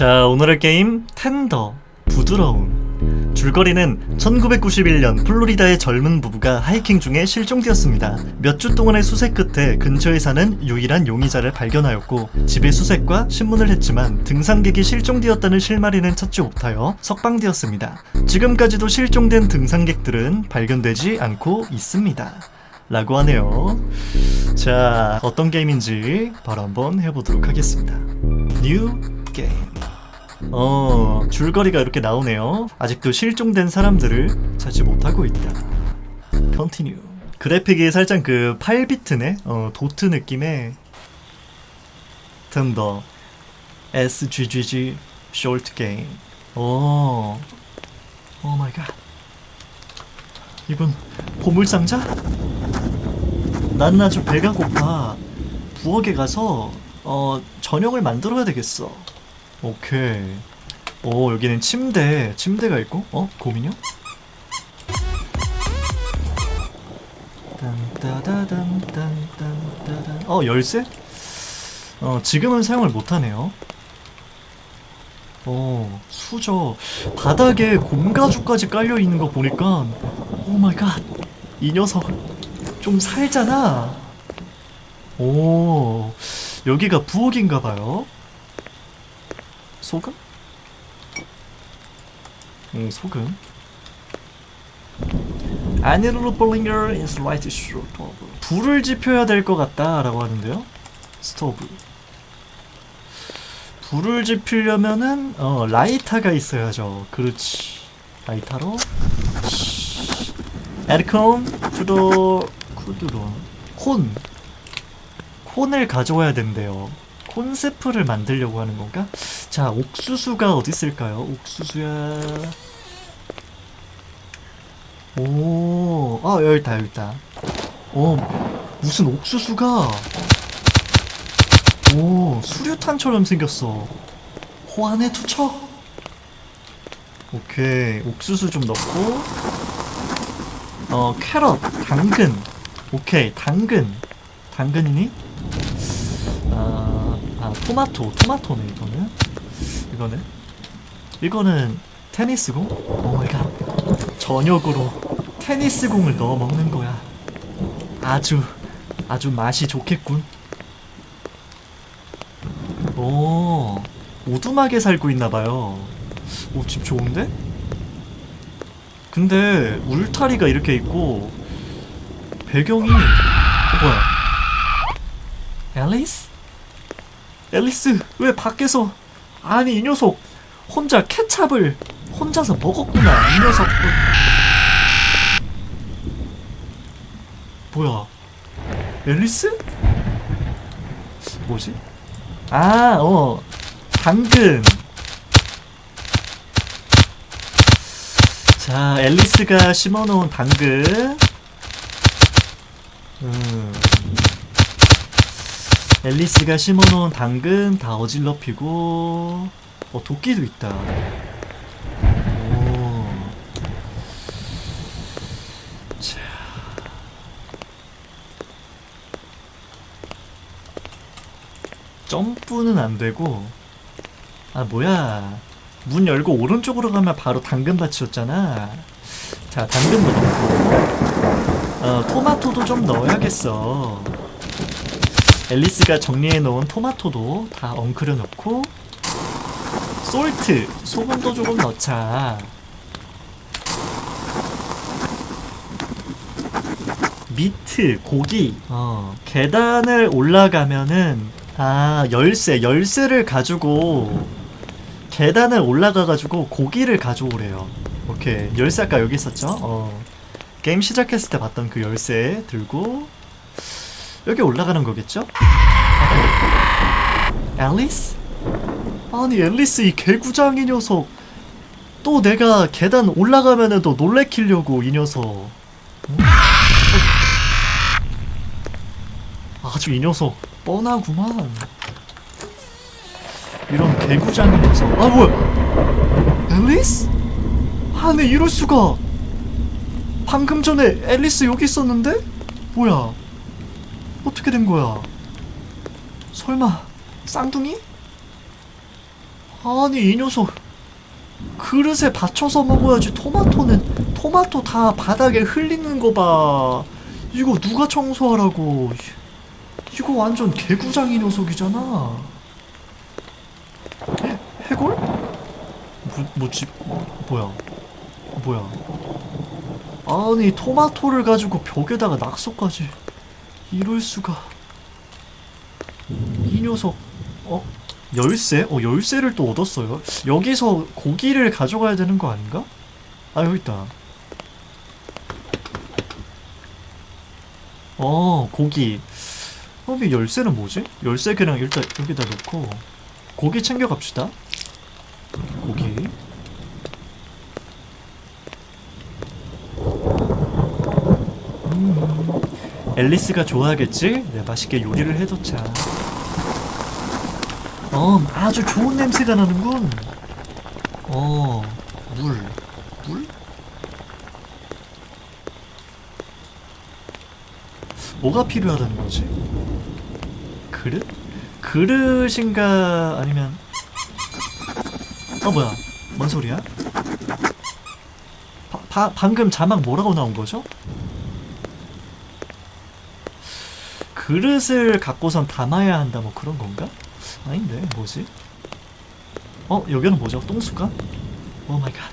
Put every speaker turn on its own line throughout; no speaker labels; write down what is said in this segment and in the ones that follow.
자, 오늘의 게임 텐더 부드러운 줄거리는 1991년 플로리다의 젊은 부부가 하이킹 중에 실종되었습니다. 몇 주 동안의 수색 끝에 근처에 사는 유일한 용의자를 발견하였고 집에 수색과 신문을 했지만 등산객이 실종되었다는 실마리는 찾지 못하여 석방되었습니다. 지금까지도 실종된 등산객들은 발견되지 않고 있습니다. 라고 하네요. 자, 어떤 게임인지 바로 한번 해보도록 하겠습니다. 뉴. 어, 줄거리가 이렇게 나오네요. 아직도 실종된 사람들을 찾지 못하고 있다. 컨티뉴. 그래픽이 살짝 그 8비트네? 어, 도트 느낌의 튼더 SGGG 쇼트 게임. 오. 오 마이 갓. 이건 보물상자? 나는 아주 배가 고파. 부엌에 가서 어 저녁을 만들어야 되겠어. 오케이. 오 여기는 침대, 침대가 있고, 어? 딴따다단딴딴따단. 어 열쇠? 어 지금은 사용을 못하네요. 어 수저 바닥에 곰가죽까지 깔려 있는 거 보니까 오 마이 갓. 이 녀석 좀 살잖아. 오, 여기가 부엌인가 봐요. 소금? 음, 소금. 볼링거 in slight short of. 불을 지펴야 될 것 같다라고 하는데요. 스토브. 불을 지피려면은 어 라이터가 있어야죠. 그렇지. 라이터로 에르콘 쿠도 쿠드론 콘 콘을 가져와야 된대요. 콘세프를 만들려고 하는 건가? 자, 옥수수가 어디 있을까요? 옥수수야. 오, 아 여기 있다. 어, 무슨 옥수수가 오 수류탄처럼 생겼어. 호안의 투척. 오케이, 옥수수 좀 넣고. 어 캐럿 당근 오케이 당근 당근이니? 토마토 토마토네 이거는 이거는 이거는 테니스공? 오마이갓 저녁으로 테니스공을 넣어 먹는 거야 아주 아주 맛이 좋겠군 오 오두막에 살고 있나봐요 오 집 좋은데? 근데 울타리가 이렇게 있고 배경이 어, 뭐야? 앨리스? 앨리스 왜 밖에서 아니 이 녀석 혼자 케찹을 혼자서 먹었구나 이 녀석 뭐야? 앨리스? 뭐지? 아, 어, 당근. 자, 앨리스가 심어놓은 당근. 음. 앨리스가 심어놓은 당근 다 어질러 피고, 어, 도끼도 있다. 점프는 안 되고, 아, 뭐야. 문 열고 오른쪽으로 가면 바로 당근밭이었잖아. 자, 당근도 넣고. 어, 토마토도 좀 넣어야겠어. 앨리스가 정리해 놓은 토마토도 다 엉클여 넣고. 솔트, 소금도 조금 넣자. 미트, 고기. 어, 계단을 올라가면은, 아, 열쇠, 열쇠를 가지고 계단을 올라가가지고 고기를 가져오래요. 오케이. 열쇠 아까 여기 있었죠? 어. 게임 시작했을 때 봤던 그 열쇠 들고 여기 올라가는 거겠죠? 앨리스? 아니 앨리스 이 개구장이 녀석 또 내가 계단 올라가면은 또 놀래키려고 이 녀석 응? 아주 이 녀석 뻔하구만 이런 개구장이 녀석 아 뭐야 앨리스? 아니 이럴 수가 방금 전에 앨리스 여기 있었는데? 뭐야 어떻게 된 거야 설마 쌍둥이? 아니 이 녀석 그릇에 받쳐서 먹어야지 토마토는 토마토 다 바닥에 흘리는 거 봐. 이거 누가 청소하라고? 이거 완전 개구장이 녀석이잖아. 해, 해골? 뭐, 뭐지? 뭐야? 뭐야? 아니 토마토를 가지고 벽에다가 낙서까지 이럴 수가. 이 녀석 어? 열쇠? 어 열쇠를 또 얻었어요 여기서 고기를 가져가야 되는 거 아닌가? 아 여기 있다 어 고기 어, 이 열쇠는 뭐지? 열쇠 그냥 일단 여기다 놓고 고기 챙겨 갑시다 고기 음, 앨리스가 좋아하겠지? 네, 맛있게 요리를 해뒀자 어, 아주 좋은 냄새가 나는군. 어, 물. 물? 뭐가 필요하다는 거지? 그릇? 그릇인가 아니면 어 뭐야? 뭔 소리야? 바, 바, 방금 자막 뭐라고 나온 거죠? 그릇을 갖고선 담아야 한다 뭐 그런 건가? 아닌데 뭐지? 어 여기는 뭐죠? 똥수간? 오 마이 갓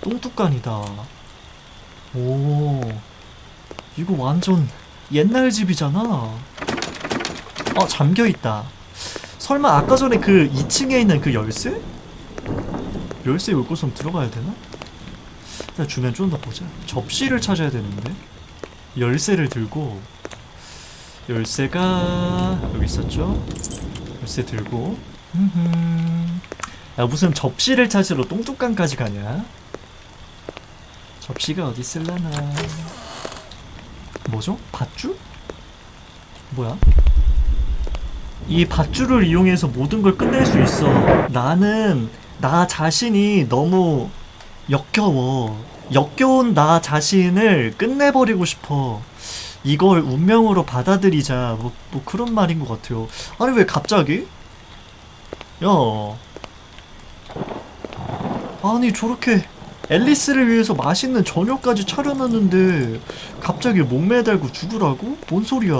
똥뚜간이다 오 이거 완전 옛날 집이잖아 어 잠겨있다 설마 아까 전에 그 2층에 있는 그 열쇠? 열쇠 요곳은 들어가야 되나? 일단 주변 좀 더 보자 접시를 찾아야 되는데 열쇠를 들고 열쇠가 여기 있었죠? 열쇠 들고. 야 무슨 접시를 찾으러 똥뚜껑까지 가냐? 접시가 어디 있을라나 뭐죠? 밧줄? 뭐야? 이 밧줄을 이용해서 모든 걸 끝낼 수 있어 나는 나 자신이 너무 역겨워. 역겨운 나 자신을 끝내버리고 싶어. 이걸 운명으로 받아들이자. 뭐, 뭐 그런 말인 것 같아요. 아니 왜 갑자기? 야. 아니 저렇게 앨리스를 위해서 맛있는 저녁까지 차려놨는데 갑자기 목 매달고 죽으라고? 뭔 소리야?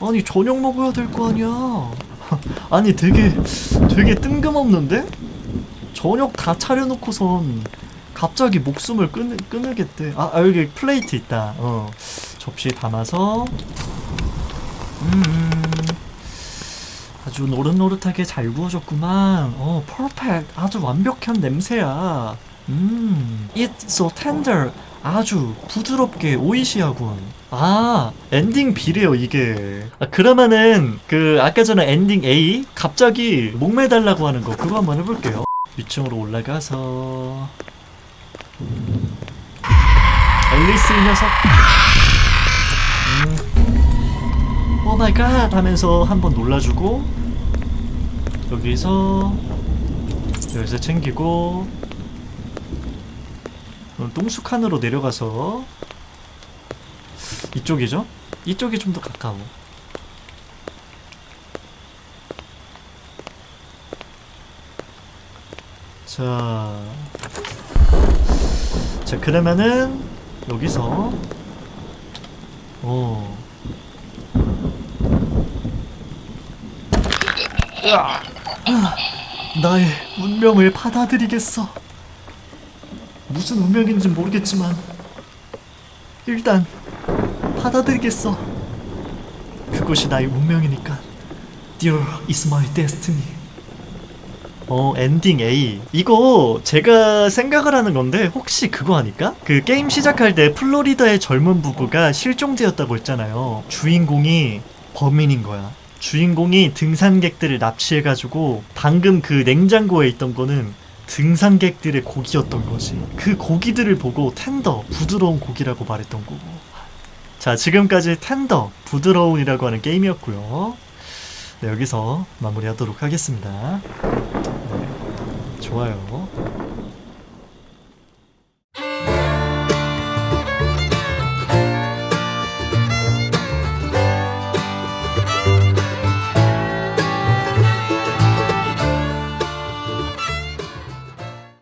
아니 저녁 먹어야 될 거 아니야? 아니 되게 되게 뜬금없는데? 저녁 다 차려놓고선 갑자기 목숨을 끊, 끊으겠대. 아, 아, 여기 플레이트 있다. 어. 접시 담아서. 음, 음. 아주 노릇노릇하게 잘 구워졌구만. 어, 퍼펙트. 아주 완벽한 냄새야. 음, it's so tender. 아주 부드럽게 오이시하군. 아, 엔딩 B래요, 이게. 아, 그러면은, 그, 아까 전에 엔딩 A? 갑자기 목 매달라고 하는 거, 그거 한번 해볼게요. 위층으로 올라가서. 앨리스 이 녀석. 음. 오 마이 갓 하면서 한번 놀라주고 여기서 열쇠 챙기고 똥수칸으로 내려가서 이쪽이죠? 이쪽이 좀 더 가까워. 자, 자 그러면은 여기서 어. 나의 운명을 받아들이겠어. 무슨 운명인지 모르겠지만 일단 받아들이겠어. 그것이 나의 운명이니까. Dear is my destiny 어 엔딩 A. 이거 제가 생각을 하는 건데 혹시 그거 아닐까? 그 게임 시작할 때 플로리다의 젊은 부부가 실종되었다고 했잖아요. 주인공이 범인인 거야. 주인공이 등산객들을 납치해가지고 방금 그 냉장고에 있던 거는 등산객들의 고기였던 거지. 그 고기들을 보고 텐더 부드러운 고기라고 말했던 거고. 자 지금까지 텐더 부드러운이라고 하는 게임이었고요. 네, 여기서 마무리하도록 하겠습니다. 네, 좋아요